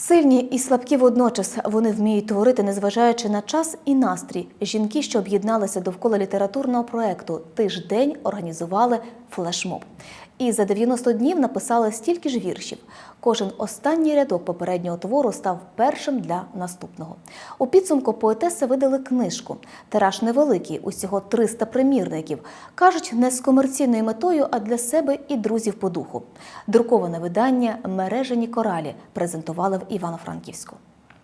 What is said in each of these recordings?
Сильні і слабкі водночас вони вміють творити, незважаючи на час і настрій. Жінки, що об'єдналися довкола літературного проекту Тиждень організували флешмоб. І за 90 днів написали стільки ж віршів. Кожен останній рядок попереднього твору став першим для наступного. У підсумку поетеси видали книжку. Тираж невеликий, усього 300 примірників. Кажуть, не з комерційною метою, а для себе і друзів по духу. Друковане видання Мережені коралі презентували в Івано-Франківську.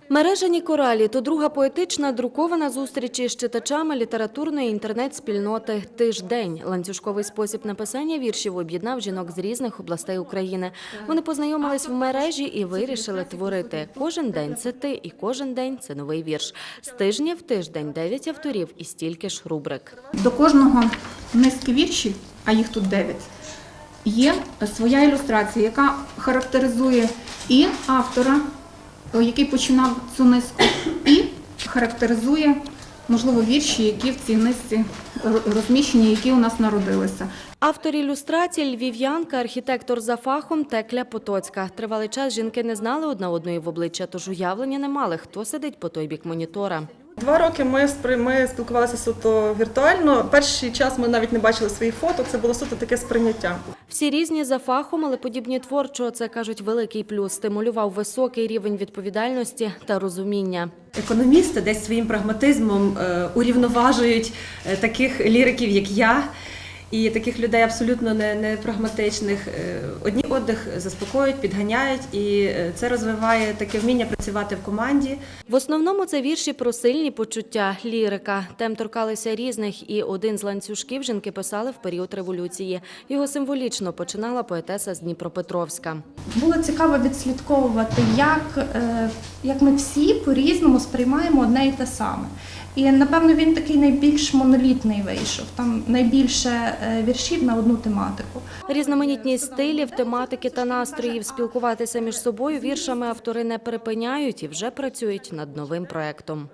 Мережені коралі то друга поетична друкована зустріч із читачами літературної інтернет-спільноти Тиждень. Ланцюжковий спосіб написання віршів об'єднав жінок з різних областей України. Вони познайомились в мережі і вирішили творити. Кожен день це ти, і кожен день це новий вірш. З тижня в тиждень дев'ять авторів і стільки ж рубрик. До кожного низки віршів, а їх тут 9, є своя ілюстрація, яка характеризує і автора, який починав цю низку, і характеризує, можливо, вірші, які в цій низці ро- розміщені, які у нас народилися. Автор ілюстрацій львів'янка, архітектор за фахом Текля Потоцька. Тривалий час жінки не знали одна одної в обличчя, тож уявлення не мали, хто сидить по той бік монітора. Два роки ми, спри- ми спілкувалися суто віртуально. Перший час ми навіть не бачили свої фото, це було суто таке сприйняття. Всі різні за фахом, але подібні творчо, це кажуть великий плюс. Стимулював високий рівень відповідальності та розуміння. Економісти десь своїм прагматизмом е, урівноважують е, таких ліриків, як я, і таких людей абсолютно не, не прагматичних. Е, Одні одних заспокоюють, підганяють, і е, це розвиває таке вміння працювати в команді. В основному це вірші про сильні почуття, лірика. Тем торкалися різних, і один з ланцюжків жінки писали в період революції. Його символічно починала поетеса з Дніпропетровська. Було цікаво відслідковувати, як, е, як ми всі по-різному сприймаємо одне і те саме. І напевно він такий найбільш монолітний вийшов. Там найбільше е, віршів на одну тематику. Різноманітність стилів, тематики та настроїв спілкуватися між собою віршами автори не припиняють і вже працюють над новим проектом.